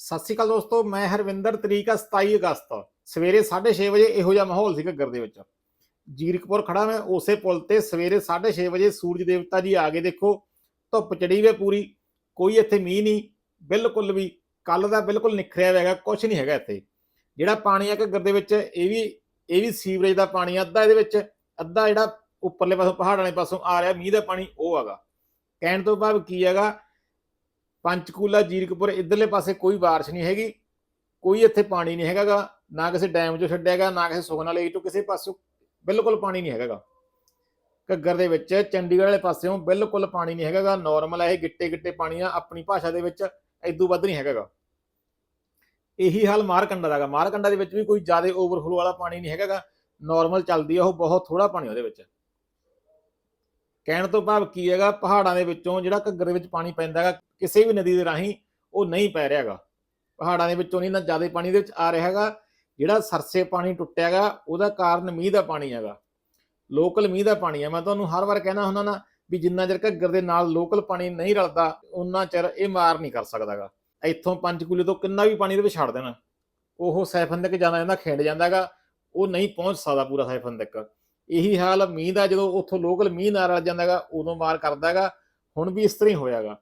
ਸਤਿ ਸ਼੍ਰੀ ਅਕਾਲ ਦੋਸਤੋ, ਮੈਂ ਹਰਵਿੰਦਰ, ਤਰੀਕ ਆ 27 ਅਗਸਤ। ਸਵੇਰੇ 6:30 ਵਜੇ ਇਹੋ ਜਿਹਾ ਮਾਹੌਲ ਸੀ ਘੱਗਰ ਦੇ ਵਿੱਚ। ਜੀਰਕਪੁਰ ਖੜਾ ਮੈਂ ਉਸੇ ਪੁਲ ਤੇ ਸਵੇਰੇ 6:30 ਵਜੇ ਸੂਰਜ ਦੇਵਤਾ ਜੀ ਆ ਗਏ ਦੇਖੋ। ਧੁੱਪ ਚੜੀ ਵੇ ਪੂਰੀ, ਕੋਈ ਇੱਥੇ ਮੀਂਹ ਨਹੀਂ, ਬਿਲਕੁਲ ਵੀ ਕੱਲ ਦਾ ਬਿਲਕੁਲ ਨਿਖਰਿਆ ਹੋਇਆ ਹੈਗਾ ਕੁਝ ਨਹੀਂ ਹੈਗਾ ਇੱਥੇ। ਜਿਹੜਾ ਪਾਣੀ ਆ ਘੱਗਰ ਦੇ ਵਿੱਚ, ਇਹ ਵੀ ਇਹ ਵੀ ਸੀਵਰੇਜ ਦਾ ਪਾਣੀ ਅੱਧਾ ਇਹਦੇ ਵਿੱਚ, ਅੱਧਾ ਜਿਹੜਾ ਉੱਪਰਲੇ ਪਾਸੋਂ, ਪਹਾੜ ਵਾਲੇ ਪਾਸੋਂ ਆ ਰਿਹਾ, ਮੀਂਹ ਦਾ ਪਾਣੀ ਉਹ ਹੈਗਾ। ਕਹਿਣ ਤੋਂ ਭਾਵ ਕੀ ਹੈਗਾ ਪੰਚਕੂਲਾ, ਜੀਰਕਪੁਰ, ਇਧਰਲੇ ਪਾਸੇ ਕੋਈ ਬਾਰਿਸ਼ ਨਹੀਂ ਹੈਗੀ। ਕੋਈ ਇੱਥੇ ਪਾਣੀ ਨਹੀਂ ਹੈਗਾਗਾ, ਨਾ ਕਿਸੇ ਡੈਮ 'ਚੋਂ ਛੱਡਿਆਗਾ, ਨਾ ਕਿਸੇ ਸੁਖਨਾ ਲੇਕ 'ਚੋਂ ਕਿਸੇ ਪਾਸੋਂ ਬਿਲਕੁਲ ਪਾਣੀ ਨਹੀਂ ਹੈਗਾਗਾ। ਘੱਗਰ ਦੇ ਵਿੱਚ, ਚੰਡੀਗੜ੍ਹ ਵਾਲੇ ਪਾਸਿਓਂ ਬਿਲਕੁਲ ਪਾਣੀ ਨਹੀਂ ਹੈਗਾਗਾ। ਨਾਰਮਲ ਹੈ ਇਹ ਗਿੱਟੇ ਗਿੱਟੇ ਪਾਣੀ ਆ ਆਪਣੀ ਭਾਸ਼ਾ ਦੇ ਵਿੱਚ ਇਦੋਂ ਵੱਧ ਨਹੀਂ ਹੈਗਾਗਾ। ਇਹੀ ਹਾਲ ਮਾਰਕੰਡਾ ਦਾਗਾ ਮਾਰਕੰਡਾ ਦੇ ਵਿੱਚ ਵੀ ਕੋਈ ਜ਼ਿਆਦਾ ਓਵਰਫਲੋ ਵਾਲਾ ਪਾਣੀ ਨਹੀਂ ਹੈਗਾਗਾ। ਨਾਰਮਲ ਚੱਲਦੀ ਆ, ਉਹ ਬਹੁਤ ਥੋੜਾ ਪਾਣੀ ਉਹਦੇ ਵਿੱਚ। ਕਹਿਣ ਤੋਂ ਭਾਵ ਕੀ ਹੈਗਾ, ਪਹਾੜਾਂ ਦੇ ਵਿੱਚੋਂ ਜਿਹੜਾ ਘੱਗਰ ਦੇ ਵਿੱਚ ਪਾਣੀ ਪੈਂਦਾ ਹੈਗਾ, ਕਿਸੇ ਵੀ ਨਦੀ ਦੇ ਰਾਹੀਂ ਉਹ ਨਹੀਂ ਪੈ ਰਿਹਾ ਹੈਗਾ। ਪਹਾੜਾਂ ਦੇ ਵਿੱਚੋਂ ਨਹੀਂ ਨਾ ਜ਼ਿਆਦਾ ਪਾਣੀ ਦੇ ਵਿੱਚ ਆ ਰਿਹਾ ਹੈਗਾ, ਜਿਹੜਾ ਸਰਸੇ ਪਾਣੀ ਟੁੱਟਿਆ ਹੈਗਾ, ਉਹਦਾ ਕਾਰਨ ਮੀਂਹ ਦਾ ਪਾਣੀ ਹੈਗਾ। ਲੋਕਲ ਮੀਂਹ ਦਾ ਪਾਣੀ ਹੈ ਮੈਂ ਤੁਹਾਨੂੰ ਹਰ ਵਾਰ ਕਹਿਣਾ ਹੁੰਦਾ ਨਾ ਵੀ ਜਿੰਨਾ ਚਿਰ ਘੱਗਰ ਦੇ ਨਾਲ ਲੋਕਲ ਪਾਣੀ ਨਹੀਂ ਰਲਦਾ ਉਨਾ ਚਿਰ ਇਹ ਮਾਰ ਨਹੀਂ ਕਰ ਸਕਦਾਗਾ ਇੱਥੋਂ ਪੰਚਕੂਲੇ ਤੋਂ ਕਿੰਨਾ ਵੀ ਪਾਣੀ ਦੇ ਵਿੱਚ ਛੱਡ ਦੇਣਾ, ਉਹ ਸੈਫਨ ਤੱਕ ਜਾਣਾ ਜਾਂਦਾ, ਖਿੰਡ ਜਾਂਦਾਗਾ ਉਹ ਨਹੀਂ ਪਹੁੰਚ ਸਕਦਾ ਪੂਰਾ ਸੈਫਨ ਤੱਕ ਇਹੀ ਹਾਲ ਮੀਂਹ ਦਾ, ਜਦੋਂ ਉੱਥੋਂ ਲੋਕਲ ਮੀਂਹ ਨਾਲ ਰਲ ਜਾਂਦਾਗਾ, ਉਦੋਂ ਮਾਰ ਕਰਦਾਗਾ, ਹੁਣ ਵੀ ਇਸ ਤਰ੍ਹਾਂ ਹੀ ਹੋਇਆਗਾ।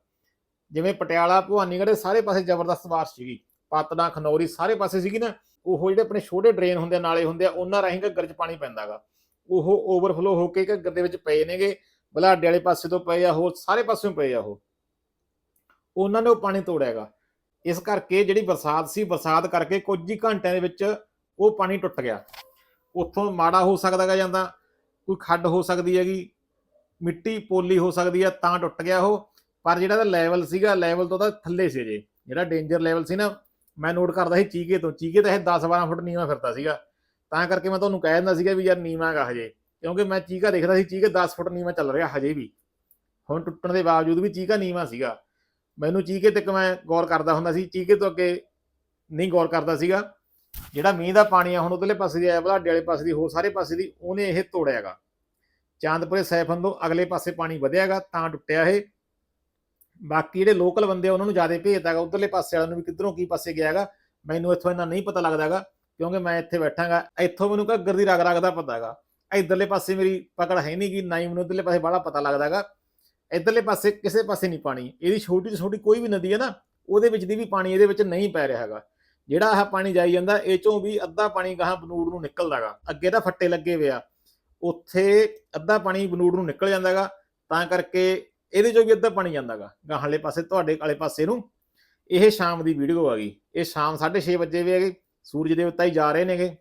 ਜਿਵੇਂ ਪਟਿਆਲਾ, ਭਵਾਨੀਗੜ੍ਹ, ਸਾਰੇ ਪਾਸੇ ਜ਼ਬਰਦਸਤ ਬਾਰਿਸ਼ ਸੀਗੀ। ਪਾਤੜਾ, ਖਨੌਰੀ ਸਾਰੇ ਪਾਸੇ ਸੀਗੀ ਨਾ, ਉਹ ਜਿਹੜੇ ਆਪਣੇ ਛੋਟੇ ਡਰੇਨ ਹੁੰਦੇ ਆ, ਨਾਲੇ ਹੁੰਦੇ ਆ, ਉਹਨਾਂ ਰਾਹੀਂ ਘੱਗਰ 'ਚ ਪਾਣੀ ਪੈਂਦਾਗਾ। ਉਹ ਓਵਰਫਲੋ ਹੋ ਕੇ ਘੱਗਰ ਦੇ ਵਿੱਚ ਪਏ ਨੇਗੇ, ਬਲਾਡੇ ਵਾਲੇ ਪਾਸੇ ਤੋਂ ਪਏ ਆ ਹੋਰ ਸਾਰੇ ਪਾਸਿਓਂ ਪਏ ਆ ਉਹ। ਉਹਨਾਂ ਨੇ ਉਹ ਪਾਣੀ ਤੋੜਿਆਗਾ। ਇਸ ਕਰਕੇ ਜਿਹੜੀ ਬਰਸਾਤ ਸੀ, ਬਰਸਾਤ ਕਰਕੇ ਕੁਝ ਹੀ ਘੰਟਿਆਂ ਦੇ ਵਿੱਚ ਉਹ ਪਾਣੀ ਟੁੱਟ ਗਿਆ। ਉੱਥੋਂ ਮਾੜਾ ਹੋ ਸਕਦਾ ਸਕਦਾਗਾ ਜਾਂਦਾ ਕੋਈ ਖੱਡ ਹੋ ਸਕਦੀ ਹੈਗੀ, ਮਿੱਟੀ ਪੋਲੀ ਹੋ ਸਕਦੀ ਹੈ ਤਾਂ ਟੁੱਟ ਗਿਆ ਉਹ, ਪਰ ਜਿਹੜਾ ਦਾ ਲੈਵਲ ਸੀਗਾ ਲੈਵਲ ਤੋਂ ਤਾਂ ਥੱਲੇ ਸੀ ਜੇ। ਜਿਹੜਾ ਡੇਂਜਰ ਲੈਵਲ ਸੀ ਨਾ, ਮੈਂ ਨੋਟ ਕਰਦਾ ਸੀ ਚੀਕੇ ਤੋਂ, ਚੀਕੇ ਤਾਂ ਇਹ 10-12 ਫੁੱਟ ਨੀਵਾਂ ਫਿਰਦਾ ਸੀਗਾ। ਤਾਂ ਕਰਕੇ ਮੈਂ ਤੁਹਾਨੂੰ ਕਹਿ ਦਿੰਦਾ ਸੀਗਾ ਵੀ ਯਾਰ ਨੀਵਾਂ ਹੈਗਾ ਹਜੇ, ਕਿਉਂਕਿ ਮੈਂ ਚੀਕਾ ਦੇਖਦਾ ਸੀ, ਚੀਕੇ 10 ਫੁੱਟ ਨੀਵਾਂ ਚੱਲ ਰਿਹਾ ਹਜੇ ਵੀ। ਹੁਣ ਟੁੱਟਣ ਦੇ ਬਾਵਜੂਦ ਵੀ ਚੀਕਾ ਨੀਵਾਂ ਸੀਗਾ। ਮੈਨੂੰ ਚੀਕੇ ਤੱਕ ਮੈਂ ਗੌਰ ਕਰਦਾ ਹੁੰਦਾ ਸੀ, ਚੀਕੇ ਤੋਂ ਅੱਗੇ ਨਹੀਂ ਗੌਰ ਕਰਦਾ ਸੀਗਾ। ਜਿਹੜਾ ਮੀਂਹ ਦਾ ਪਾਣੀ ਆ, ਹੁਣ ਉਧਰਲੇ ਪਾਸੇ ਦੀ ਆਇਆ, ਬਲਾਡੇ ਵਾਲੇ ਪਾਸੇ ਦੀ, ਹੋਰ ਸਾਰੇ ਪਾਸੇ ਦੀ, ਉਹਨੇ ਇਹ ਤੋੜਿਆਗਾ। ਚਾਂਦਪੁਰੇ ਸੈਫਨ ਤੋਂ ਅਗਲੇ ਪਾਸੇ ਪਾਣੀ ਵਧਿਆਗਾ, ਤਾਂ ਟੁੱਟਿਆ ਇਹ। ਬਾਕੀ ਜਿਹੜੇ ਲੋਕਲ ਬੰਦੇ ਆ, ਉਹਨਾਂ ਨੂੰ ਜ਼ਿਆਦਾ ਭੇਜਦਾਗਾ, ਉਧਰਲੇ ਪਾਸੇ ਵਾਲਿਆਂ ਨੂੰ ਵੀ ਕਿੱਧਰੋਂ ਕੀ ਪਾਸੇ ਗਿਆਗਾ, ਮੈਨੂੰ ਇੱਥੋਂ ਇੰਨਾ ਨਹੀਂ ਪਤਾ ਲੱਗਦਾਗਾ, ਕਿਉਂਕਿ ਮੈਂ ਇੱਥੇ ਬੈਠਾਂਗਾ, ਇੱਥੋਂ ਮੈਨੂੰ ਘੱਗਰ ਦੀ ਰਗ ਰਗ ਦਾ ਪਤਾਗਾ। ਇਧਰਲੇ ਪਾਸੇ ਮੇਰੀ ਪਕੜ ਹੈ ਨਹੀਂ ਕਿ ਨਾ ਹੀ ਮੈਨੂੰ ਉਧਰਲੇ ਪਾਸੇ ਬੜਾ ਪਤਾ ਲੱਗਦਾਗਾ। ਇਧਰਲੇ ਪਾਸੇ, ਕਿਸੇ ਪਾਸੇ ਨਹੀਂ ਪਾਣੀ। ਇਹਦੀ ਛੋਟੀ ਤੋਂ ਛੋਟੀ ਕੋਈ ਵੀ ਨਦੀ ਹੈ ਨਾ, ਉਹਦੇ ਵਿੱਚ ਦੀ ਵੀ ਪਾਣੀ ਇਹਦੇ ਵਿੱਚ ਨਹੀਂ ਪੈ ਰਿਹਾ ਹੈਗਾ ਜਿਹੜਾ ਆਹ ਪਾਣੀ ਜਾਈ ਜਾਂਦਾ, ਇਹ ਚੋਂ ਵੀ ਅੱਧਾ ਪਾਣੀ ਗਾਹਾਂ ਬਨੂੜ ਨੂੰ ਨਿਕਲਦਾਗਾ ਅੱਗੇ ਤਾਂ ਫੱਟੇ ਲੱਗੇ ਹੋਏ ਆ। ਉੱਥੇ ਅੱਧਾ ਪਾਣੀ ਬਨੂੜ ਨੂੰ ਨਿਕਲ ਜਾਂਦਾਗਾ ਤਾਂ ਕਰਕੇ ਇਹਦੇ ਚੋਂ ਵੀ ਅੱਧਾ ਪਾਣੀ ਜਾਂਦਾਗਾ ਗਾਹਲੇ ਪਾਸੇ, ਤੁਹਾਡੇ ਵਾਲੇ ਪਾਸੇ ਨੂੰ ਇਹ ਸ਼ਾਮ ਦੀ ਵੀਡੀਓ ਆ ਗਈ। ਇਹ ਸ਼ਾਮ 6:30 ਵਜੇ ਵੀ ਹੈਗੇ, ਸੂਰਜ ਦੇਵਤਾ ਹੀ ਜਾ ਰਹੇ ਨੇਗੇ।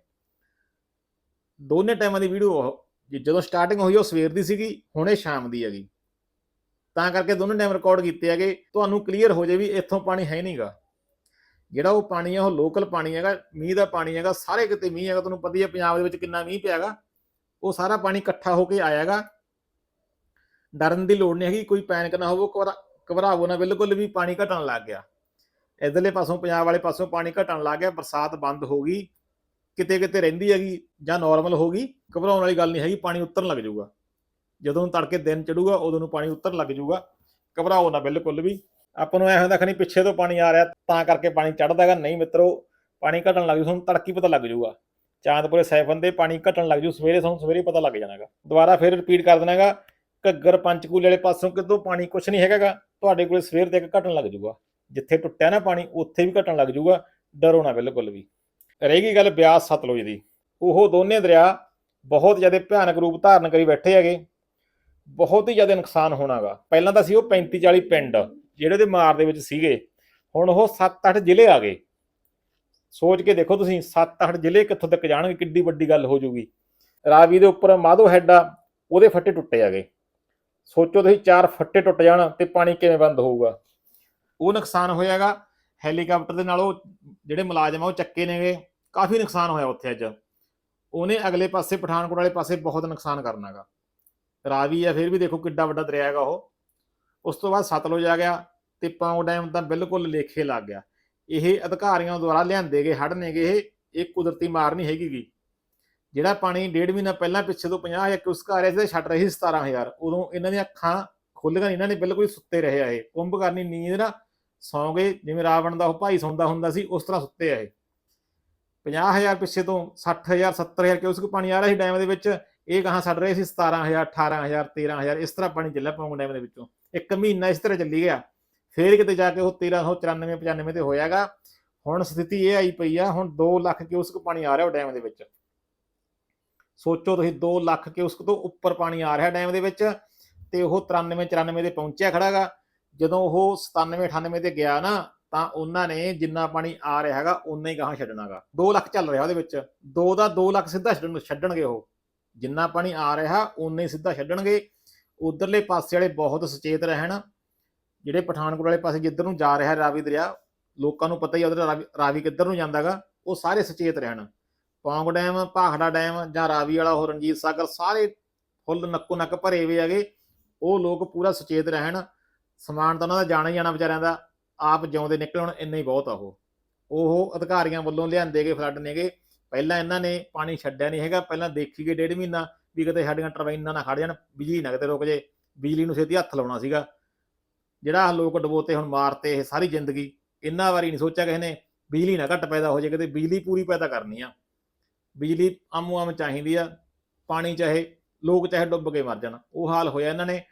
ਦੋਨੇ ਟਾਈਮਾਂ ਦੀ ਵੀਡੀਓ ਜਦੋਂ ਸਟਾਰਟਿੰਗ ਹੋਈ ਉਹ ਸਵੇਰ ਦੀ ਸੀਗੀ, ਹੁਣੇ ਸ਼ਾਮ ਦੀ ਹੈਗੀ। ਤਾਂ ਕਰਕੇ ਦੋਨੇ ਟਾਈਮ ਰਿਕਾਰਡ ਕੀਤੇ ਹੈਗੇ। ਤੁਹਾਨੂੰ ਕਲੀਅਰ ਹੋ ਜਾਏ ਵੀ ਇੱਥੋਂ ਪਾਣੀ ਹੈ ਨਹੀਂਗਾ ਜਿਹੜਾ ਉਹ ਪਾਣੀ ਆ, ਉਹ ਲੋਕਲ ਪਾਣੀ ਹੈਗਾ, ਮੀਂਹ ਦਾ ਪਾਣੀ ਹੈਗਾ, ਸਾਰੇ ਕਿਤੇ ਮੀਂਹ ਹੈਗਾ, ਤੁਹਾਨੂੰ ਪਤਾ ਹੀ ਹੈ ਪੰਜਾਬ ਦੇ ਵਿੱਚ ਕਿੰਨਾ ਮੀਂਹ ਪਿਆਗਾ ਉਹ ਸਾਰਾ ਪਾਣੀ ਇਕੱਠਾ ਹੋ ਕੇ ਆਇਆਗਾ ਡਰਨ ਦੀ ਲੋੜ ਨਹੀਂ ਹੈਗੀ, ਕੋਈ ਪੈਨਿਕ ਨਾ ਹੋਵੋ ਘਬਰਾ- ਘਬਰਾਵੋ ਨਾ, ਬਿਲਕੁਲ ਵੀ ਪਾਣੀ ਘਟਣ ਲੱਗ ਗਿਆ। ਇਧਰਲੇ ਪਾਸੋਂ, ਪੰਜਾਬ ਵਾਲੇ ਪਾਸੋਂ ਪਾਣੀ ਘਟਣ ਲੱਗ ਗਿਆ, ਬਰਸਾਤ ਬੰਦ ਹੋ ਗਈ ਕਿਤੇ ਕਿਤੇ ਰਹਿੰਦੀ ਹੈਗੀ ਜਾਂ ਨਾਰਮਲ ਹੋ ਗਈ, ਘਬਰਾਉਣ ਵਾਲੀ ਗੱਲ ਨਹੀਂ ਹੈਗੀ, ਪਾਣੀ ਉਤਰਨ ਲੱਗ ਜਾਊਗਾ। ਜਦੋਂ ਤੜਕੇ ਦਿਨ ਚੜੂਗਾ, ਉਦੋਂ ਨੂੰ ਪਾਣੀ ਉਤਰਨ ਲੱਗ ਜਾਊਗਾ। ਘਬਰਾਓ ਨਾ, ਬਿਲਕੁਲ ਵੀ। ਆਪਾਂ ਨੂੰ ਐ ਹੁੰਦਾ ਖਣੀ ਪਿੱਛੇ ਤੋਂ ਪਾਣੀ ਆ ਰਿਹਾ, ਤਾਂ ਕਰਕੇ ਪਾਣੀ ਚੜਦਾ ਹੈਗਾ। ਨਹੀਂ ਮਿੱਤਰੋ, ਪਾਣੀ ਘਟਣ ਲੱਗ ਜੂ, ਤੁਹਾਨੂੰ ਤੜਕੀ ਪਤਾ ਲੱਗ ਜੂਗਾ। ਚਾਂਦਪੁਰੇ ਸੈਫਨ ਦੇ ਪਾਣੀ ਘਟਣ ਲੱਗ ਜੂ, ਸਵੇਰੇ ਤੁਹਾਨੂੰ ਸਵੇਰੇ ਪਤਾ ਲੱਗ ਜਾਣਾਗਾ ਦੁਬਾਰਾ ਫਿਰ ਰਿਪੀਟ ਕਰ ਦੇਣਾਗਾ ਘੱਗਰ ਪੰਚਕੂਲੇ ਵਾਲੇ ਪਾਸੋਂ ਕਿਤੋਂ ਪਾਣੀ ਕੁਛ ਨਹੀਂ ਹੈਗਾਗਾ ਤੁਹਾਡੇ ਕੋਲੇ ਸਵੇਰ ਤੱਕ ਘਟਣ ਲੱਗ ਜਾਊਗਾ ਜਿੱਥੇ ਟੁੱਟਿਆ ਨਾ ਪਾਣੀ, ਉੱਥੇ ਵੀ ਘਟਣ ਲੱਗ ਜੂਗਾ, ਡਰੋ ਨਾ ਬਿਲਕੁਲ ਵੀ। ਰਹੇਗੀ ਗੱਲ ਬਿਆਸ ਸਤਲੁਜ ਦੀ। ਉਹ ਦੋਨੇ ਦਰਿਆ ਬਹੁਤ ਜ਼ਿਆਦਾ ਭਿਆਨਕ ਰੂਪ ਧਾਰਨ ਕਰੀ ਬੈਠੇ ਹੈਗੇ। ਬਹੁਤ ਹੀ ਜ਼ਿਆਦਾ ਨੁਕਸਾਨ ਹੋਣਾਗਾ। ਪਹਿਲਾਂ ਤਾਂ ਸੀ ਉਹ 35 40 ਪਿੰਡ। ਜਿਹੜੇ ਦੇ ਮਾਰ ਦੇ ਵਿੱਚ ਸੀਗੇ, ਹੁਣ ਉਹ 7-8 ਜ਼ਿਲ੍ਹੇ ਆ ਗਏ। ਸੋਚ ਕੇ ਦੇਖੋ ਤੁਸੀਂ 7-8 ਜ਼ਿਲ੍ਹੇ ਕਿੱਥੋਂ ਤੱਕ ਜਾਣਗੇ, ਕਿੱਡੀ ਵੱਡੀ ਗੱਲ ਹੋ ਜਾਊਗੀ ਰਾਵੀ ਦੇ ਉੱਪਰ ਮਾਧੋ ਹੈਡ ਆ, ਉਹਦੇ ਫੱਟੇ ਟੁੱਟੇ ਆਗੇ ਸੋਚੋ ਤੁਸੀਂ, ਚਾਰ ਫੱਟੇ ਟੁੱਟ ਜਾਣ ਤੇ ਪਾਣੀ ਕਿਵੇਂ ਬੰਦ ਹੋਊਗਾ। ਉਹ ਨੁਕਸਾਨ ਹੋਇਆਗਾ, ਹੈਲੀਕਾਪਟਰ ਦੇ ਨਾਲ ਉਹ ਜਿਹੜੇ ਮੁਲਾਜ਼ਮ ਆ, ਉਹ ਚੱਕੇ ਨੇਗੇ। ਕਾਫੀ ਨੁਕਸਾਨ ਹੋਇਆ ਉੱਥੇ ਅੱਜ। ਉਹਨੇ ਅਗਲੇ ਪਾਸੇ, ਪਠਾਨਕੋਟ ਵਾਲੇ ਪਾਸੇ ਬਹੁਤ ਨੁਕਸਾਨ ਕਰਨਾਗਾ। ਰਾਵੀ ਆ, ਫਿਰ ਵੀ ਦੇਖੋ ਕਿੱਡਾ ਵੱਡਾ ਦਰਿਆ ਹੈਗਾ ਉਹ। ਉਸ ਤੋਂ ਬਾਅਦ ਸਤਲੁਜ ਆ ਗਿਆ ਤੇ ਪੌਂਗ ਡੈਮ ਤਾਂ ਬਿਲਕੁਲ ਲੇਖੇ ਲੱਗ ਗਿਆ। ਇਹ ਅਧਿਕਾਰੀਆਂ ਦੁਆਰਾ ਲਿਆਂਦੇ ਗਏ ਹੜ ਨੇਗੇ ਇਹ ਇਹ ਕੁਦਰਤੀ ਮਾਰ ਨਹੀਂ ਹੈਗੀ ਗੀ। ਜਿਹੜਾ ਪਾਣੀ ਡੇਢ ਮਹੀਨਾ ਪਹਿਲਾਂ ਪਿੱਛੇ ਤੋਂ 50000 ਕਿਊਸਕ ਆ ਰਿਹਾ ਸੀ ਤੇ ਛੱਡ ਰਹੀ ਸੀ 17000 ਉਦੋਂ ਇਹਨਾਂ ਦੀਆਂ ਅੱਖਾਂ ਖੁੱਲ ਗਈਆਂ, ਇਹਨਾਂ ਨੇ ਬਿਲਕੁਲ ਸੁੱਤੇ ਰਹੇ ਆ ਇਹ। ਕੁੰਭ ਕਰਨੀ ਨੀਂਦ ਨਾ ਸੌਂ ਗਏ, ਜਿਵੇਂ ਰਾਵਣ ਦਾ ਉਹ ਭਾਈ ਸੌਂਦਾ ਹੁੰਦਾ ਸੀ, ਉਸ ਤਰ੍ਹਾਂ ਸੁੱਤੇ ਆ ਇਹ। 50000 ਪਿੱਛੇ ਤੋਂ 60000 70000 ਕਿਉਂ ਪਾਣੀ ਆ ਰਿਹਾ ਸੀ ਡੈਮ ਦੇ ਵਿੱਚ। ਇਹ ਕਹਾਂ ਛੱਡ ਰਹੇ ਸੀ 17000 18000 13000 ਇਸ ਤਰ੍ਹਾਂ ਪਾਣੀ ਚੱਲਿਆ ਪੌਂਗ ਡੈਮ ਦੇ ਵਿੱਚੋਂ। ਇੱਕ ਮਹੀਨਾ ਇਸ ਤਰ੍ਹਾਂ ਚੱਲੀ ਗਿਆ। ਫੇਰ ਕਿਤੇ ਜਾ ਕੇ ਉਹ 1394 95 ਤੇ ਹੋਇਆਗਾ। ਹੁਣ ਸਥਿਤੀ ਇਹ ਆਈ ਪਈ ਆ, ਹੁਣ 2 ਲੱਖ ਕਿਊਸਕ ਪਾਣੀ ਆ ਰਿਹਾ ਉਹ ਡੈਮ ਦੇ ਵਿੱਚ। ਸੋਚੋ ਤੁਸੀਂ 2 ਲੱਖ ਕਿਊਸਕ ਤੋਂ ਉੱਪਰ ਪਾਣੀ ਆ ਰਿਹਾ ਡੈਮ ਦੇ ਵਿੱਚ ਤੇ ਉਹ 93 94 ਤੇ ਪਹੁੰਚਿਆ ਖੜਾਗਾ। ਜਦੋਂ ਉਹ 97 98 ਤੇ ਗਿਆ ਨਾ, ਤਾਂ ਉਹਨਾਂ ਨੇ ਜਿੰਨਾ ਪਾਣੀ ਆ ਰਿਹਾ ਹੈਗਾ ਉਨਾ ਹੀ ਗਾਹਾਂ ਛੱਡਣਾਗਾ। 2 ਲੱਖ ਚੱਲ ਰਿਹਾ ਉਹਦੇ ਵਿੱਚ। 2 ਦਾ 2 ਲੱਖ ਸਿੱਧਾ ਛੱਡਣ, ਛੱਡਣਗੇ ਉਹ। ਜਿੰਨਾ ਪਾਣੀ ਆ ਰਿਹਾ ਉਨਾ ਹੀ ਸਿੱਧਾ ਛੱਡਣਗੇ। ਉਧਰਲੇ ਪਾਸੇ ਵਾਲੇ ਬਹੁਤ ਸੁਚੇਤ ਰਹਿਣ। ਜਿਹੜੇ ਪਠਾਨਕੋਟ ਵਾਲੇ ਪਾਸੇ ਜਿੱਧਰ ਨੂੰ ਜਾ ਰਿਹਾ ਰਾਵੀ ਦਰਿਆ, ਲੋਕਾਂ ਨੂੰ ਪਤਾ ਹੀ ਉਧਰ ਰਾਵੀ ਰਾਵੀ ਕਿੱਧਰ ਨੂੰ ਜਾਂਦਾਗਾ, ਉਹ ਸਾਰੇ ਸੁਚੇਤ ਰਹਿਣ। ਪੌਂਗ ਡੈਮ, ਭਾਖੜਾ ਡੈਮ ਜਾਂ ਰਾਵੀ ਵਾਲਾ ਉਹ ਰਣਜੀਤ ਸਾਗਰ ਸਾਰੇ ਫੁੱਲ ਨੱਕੋ ਨੱਕ ਭਰੇ ਹੋਏ ਹੈਗੇ। ਉਹ ਲੋਕ ਪੂਰਾ ਸੁਚੇਤ ਰਹਿਣ। ਸਮਾਨ ਤਾਂ ਉਹਨਾਂ ਦਾ ਜਾਣਾ ਹੀ ਜਾਣਾ ਵਿਚਾਰਿਆਂ ਦਾ। ਆਪ ਜਿਉਂਦੇ ਨਿਕਲਣ ਇੰਨਾ ਹੀ ਬਹੁਤ ਆ ਉਹ। ਉਹ ਅਧਿਕਾਰੀਆਂ ਵੱਲੋਂ ਲਿਆਂਦੇ ਗਏ ਫਲੱਡ ਨੇਗੇ। ਪਹਿਲਾਂ ਇਹਨਾਂ ਨੇ ਪਾਣੀ ਛੱਡਿਆ ਨਹੀਂ ਹੈਗਾ। ਪਹਿਲਾਂ ਦੇਖੀ ਗਏ ਡੇਢ ਮਹੀਨਾ। ਵੀ ਕਿਤੇ ਸਾਡੀਆਂ ਟਰਬਾਈਨਾਂ ਨਾ ਖੜ ਜਾਣ, ਬਿਜਲੀ ਨਾ ਕਿਤੇ ਰੁਕ ਜੇ, ਬਿਜਲੀ ਨੂੰ ਛੇਤੀ ਹੱਥ ਲਾਉਣਾ ਸੀਗਾ। ਜਿਹੜਾ ਲੋਕ ਡਬੋਤੇ ਹੁਣ ਮਾਰਤੇ ਇਹ ਸਾਰੀ ਜ਼ਿੰਦਗੀ, ਇੰਨਾ ਵਾਰੀ ਨਹੀਂ ਸੋਚਿਆ ਕਿਸੇ ਨੇ ਬਿਜਲੀ ਨਾ ਘੱਟ ਪੈਦਾ ਹੋ ਜਾਏ ਕਿਤੇ ਬਿਜਲੀ ਪੂਰੀ ਪੈਦਾ ਕਰਨੀ ਆ। ਬਿਜਲੀ ਆਮੋ ਆਮ ਚਾਹੀਦੀ ਆ, ਪਾਣੀ ਚਾਹੇ ਲੋਕ ਚਾਹੇ ਡੁੱਬ ਕੇ ਮਰ ਜਾਣ। ਉਹ ਹਾਲ ਹੋਇਆ ਇਹਨਾਂ ਨੇ।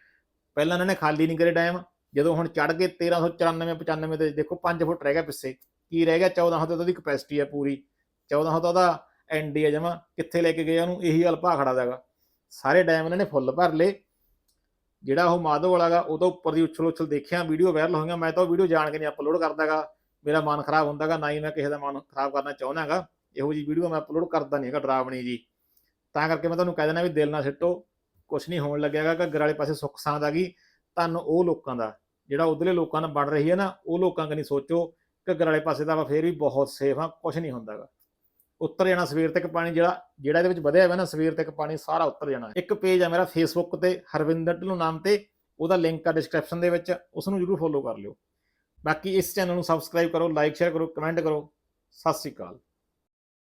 ਪਹਿਲਾਂ ਇਹਨਾਂ ਨੇ ਖਾਲੀ ਨਹੀਂ ਕਰੇ ਡੈਮ। ਜਦੋਂ ਹੁਣ ਚੜ ਗਏ 1394 95 ਤੇ ਦੇਖੋ 5 ਫੁੱਟ ਰਹਿ ਗਿਆ ਪਿੱਛੇ। ਕੀ ਰਹਿ ਗਿਆ? 1400 ਤੇ ਉਹਦੀ ਕਪੈਸਿਟੀ ਆ ਪੂਰੀ। 1400 ਤਾਂ ਉਹਦਾ ਐਂਡੀ ਆ ਜਮਾ। ਕਿੱਥੇ ਲੈ ਕੇ ਗਏ ਉਹਨੂੰ? ਇਹੀ ਹਾਲ ਭਾਖੜਾ ਦਾਗਾ ਸਾਰੇ ਡੈਮ ਇਹਨਾਂ ਨੇ ਫੁੱਲ ਭਰ ਲਏ। ਜਿਹੜਾ ਉਹ ਮਾਧੋ ਵਾਲਾਗਾ ਉਹ ਤੋਂ ਉੱਪਰ ਦੀ ਉਛਲ ਉਛਲ ਦੇਖਿਆ, ਵੀਡੀਓ ਵਾਇਰਲ ਹੋਈਆਂ, ਮੈਂ ਤਾਂ ਉਹ ਵੀਡੀਓ ਜਾਣ ਕੇ ਨਹੀਂ ਅਪਲੋਡ ਕਰਦਾਗਾ। ਮੇਰਾ ਮਨ ਖਰਾਬ ਹੁੰਦਾਗਾ, ਨਾ ਹੀ ਮੈਂ ਕਿਸੇ ਦਾ ਮਨ ਖਰਾਬ ਕਰਨਾ ਚਾਹੁੰਦਾਗਾ। ਇਹੋ ਜੀ ਵੀਡੀਓ ਮੈਂ ਅਪਲੋਡ ਕਰਦਾ ਨਹੀਂ ਹੈਗਾ ਡਰਾਵਣੀ ਜੀ। ਤਾਂ ਕਰਕੇ ਮੈਂ ਤੁਹਾਨੂੰ ਕਹਿ ਦੇਣਾ ਵੀ ਦਿਲ ਨਾ ਸਿੱਟੋ ਕੁਝ ਨਹੀਂ ਹੋਣ ਲੱਗਿਆਗਾ, ਘੱਗਰ ਵਾਲੇ ਪਾਸੇ ਸੁੱਖ ਸਾਂਦ ਆ ਗਈ। ਤੁਹਾਨੂੰ ਉਹ ਲੋਕਾਂ ਦਾ, ਜਿਹੜਾ ਉਧਰਲੇ ਲੋਕਾਂ ਨਾਲ ਬਣ ਰਹੀ ਹੈ ਨਾ, ਉਹ ਲੋਕਾਂ ਕਨੀ ਸੋਚੋ, ਘੱਗਰ ਵਾਲੇ ਪਾਸੇ ਦਾ ਵਾ ਫੇਰ ਵੀ ਬਹੁਤ ਸੇਫ ਆ ਕੁਝ ਨਹੀਂ ਹੁੰਦਾਗਾ। ਉੱਤਰ ਜਾਣਾ, ਸਵੇਰ ਤੱਕ ਪਾਣੀ ਜਿਹੜਾ ਜਿਹੜਾ ਇਹਦੇ ਵਿੱਚ ਵਧਿਆ ਹੋਇਆ ਨਾ, ਸਵੇਰ ਤੱਕ ਪਾਣੀ ਸਾਰਾ ਉੱਤਰ ਜਾਣਾ। ਇੱਕ ਪੇਜ ਆ ਮੇਰਾ ਫੇਸਬੁੱਕ ਤੇ, ਹਰਵਿੰਦਰ ਢਿੱਲੋਂ ਨਾਮ ਤੇ, ਉਹਦਾ ਲਿੰਕ ਆ ਡਿਸਕ੍ਰਿਪਸ਼ਨ ਦੇ ਵਿੱਚ ਉਸ ਨੂੰ ਜਰੂਰ ਫੋਲੋ ਕਰ ਲਿਓ। ਬਾਕੀ ਇਸ ਚੈਨਲ ਨੂੰ ਸਬਸਕ੍ਰਾਈਬ ਕਰੋ ਲਾਈਕ ਸ਼ੇਅਰ ਕਰੋ ਕਮੈਂਟ ਕਰੋ। ਸਤਿ ਸ੍ਰੀ ਅਕਾਲ।